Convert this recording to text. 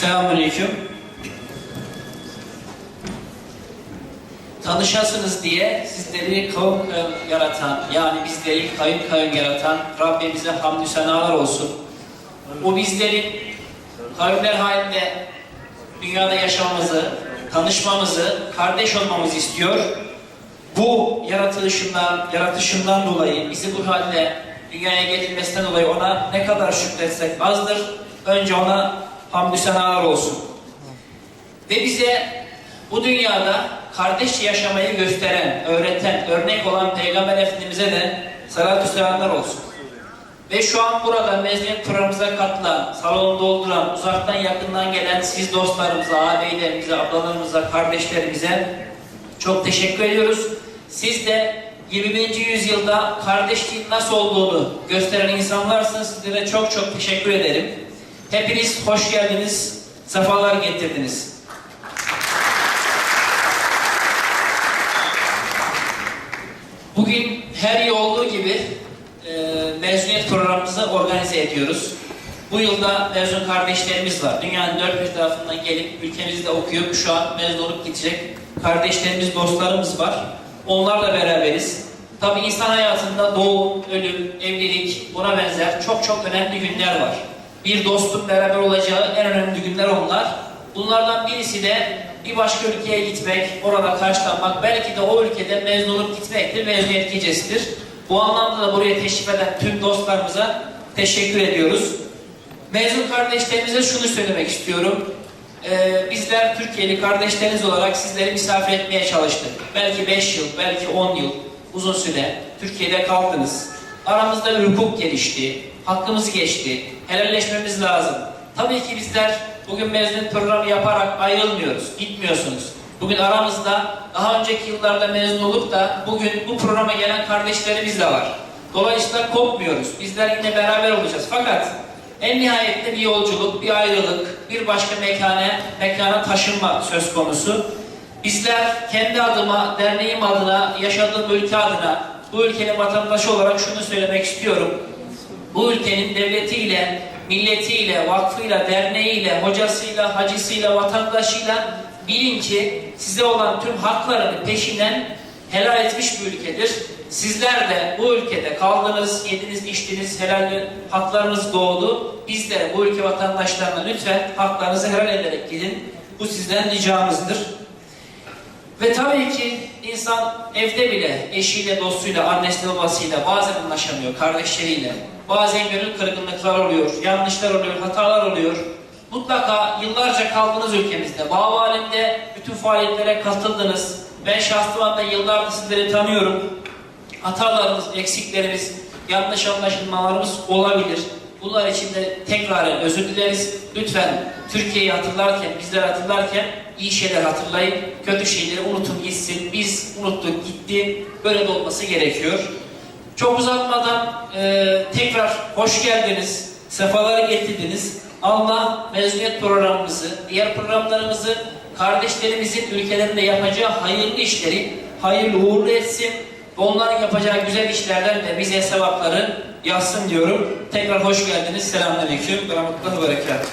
Selamünaleyküm. Tanışasınız diye sizleri kavim kavim yaratan, yani bizleri kavim kavim yaratan Rabbimize hamdü senalar olsun. O bizlerin kavimler halinde dünyada yaşamamızı, tanışmamızı, kardeş olmamızı istiyor. Bu yaratılışından, yaratışından dolayı bizi bu halde dünyaya getirmesinden dolayı ona ne kadar şükretsek azdır. Önce ona hamdü senalar olsun. Ve bize bu dünyada kardeşçe yaşamayı gösteren, öğreten, örnek olan Peygamber Efendimiz'e de salatü selamlar olsun. Ve şu an burada mezuniyet programımıza katılan, salonu dolduran, uzaktan yakından gelen siz dostlarımıza, ağabeylerimize, ablalarımıza, kardeşlerimize çok teşekkür ediyoruz. Siz de 21. yüzyılda kardeşliğin nasıl olduğunu gösteren insanlarsınız. Sizlere çok çok teşekkür ederim. Hepiniz hoş geldiniz, sefalar getirdiniz. Bugün her yıl olduğu gibi e, mezuniyet programımızı organize ediyoruz. Bu yılda mezun kardeşlerimiz var. Dünyanın dört bir tarafından gelip ülkemizde okuyup şu an mezun olup gidecek kardeşlerimiz, dostlarımız var. Onlarla beraberiz. Tabii insan hayatında doğum, ölüm, evlilik, buna benzer çok çok önemli günler var. Bir dostun beraber olacağı en önemli günler onlar. Bunlardan birisi de bir başka ülkeye gitmek, orada karşılanmak, belki de o ülkede mezun olup gitmektir, mezuniyet gecesidir. Bu anlamda da buraya teşrif eden tüm dostlarımıza teşekkür ediyoruz. Mezun kardeşlerimize şunu söylemek istiyorum. Ee, bizler Türkiye'li kardeşleriniz olarak sizleri misafir etmeye çalıştık. Belki 5 yıl, belki 10 yıl uzun süre Türkiye'de kaldınız. Aramızda bir hukuk gelişti, hakkımız geçti, helalleşmemiz lazım. Tabii ki bizler bugün mezuniyet programı yaparak ayrılmıyoruz, gitmiyorsunuz. Bugün aramızda daha önceki yıllarda mezun olup da bugün bu programa gelen kardeşlerimiz de var. Dolayısıyla kopmuyoruz. Bizler yine beraber olacağız. Fakat en nihayetinde bir yolculuk, bir ayrılık, bir başka mekana, mekana taşınma söz konusu. Bizler kendi adıma, derneğim adına, yaşadığım ülke adına, bu ülkenin vatandaşı olarak şunu söylemek istiyorum. Bu ülkenin devletiyle, milletiyle, vakfıyla, derneğiyle, hocasıyla, hacısıyla, vatandaşıyla bilin ki size olan tüm haklarını peşinden helal etmiş bir ülkedir. Sizler de bu ülkede kaldınız, yediniz, içtiniz, helal haklarınız doğdu. Biz de bu ülke vatandaşlarına lütfen haklarınızı helal ederek gidin. Bu sizden ricamızdır. Ve tabii ki insan evde bile eşiyle, dostuyla, annesiyle, babasıyla bazen anlaşamıyor, kardeşleriyle. Bazen gönül kırgınlıklar oluyor, yanlışlar oluyor, hatalar oluyor. Mutlaka yıllarca kaldınız ülkemizde. Bağ alemde bütün faaliyetlere katıldınız. Ben şahsım da yıllardır sizleri tanıyorum. Hatalarımız, eksiklerimiz, yanlış anlaşılmalarımız olabilir. Bunlar için de tekrar özür dileriz. Lütfen Türkiye'yi hatırlarken, bizleri hatırlarken iyi şeyler hatırlayın. Kötü şeyleri unutun gitsin. Biz unuttuk gitti. Böyle de olması gerekiyor. Çok uzatmadan e, tekrar hoş geldiniz. Sefalar getirdiniz. Allah mezuniyet programımızı, diğer programlarımızı kardeşlerimizin ülkelerinde yapacağı hayırlı işleri hayırlı uğurlu etsin. Onların yapacağı güzel işlerden de bize sevapları yazsın diyorum. Tekrar hoş geldiniz. Selamünaleyküm ve rahmetullahi ve berekatuhu.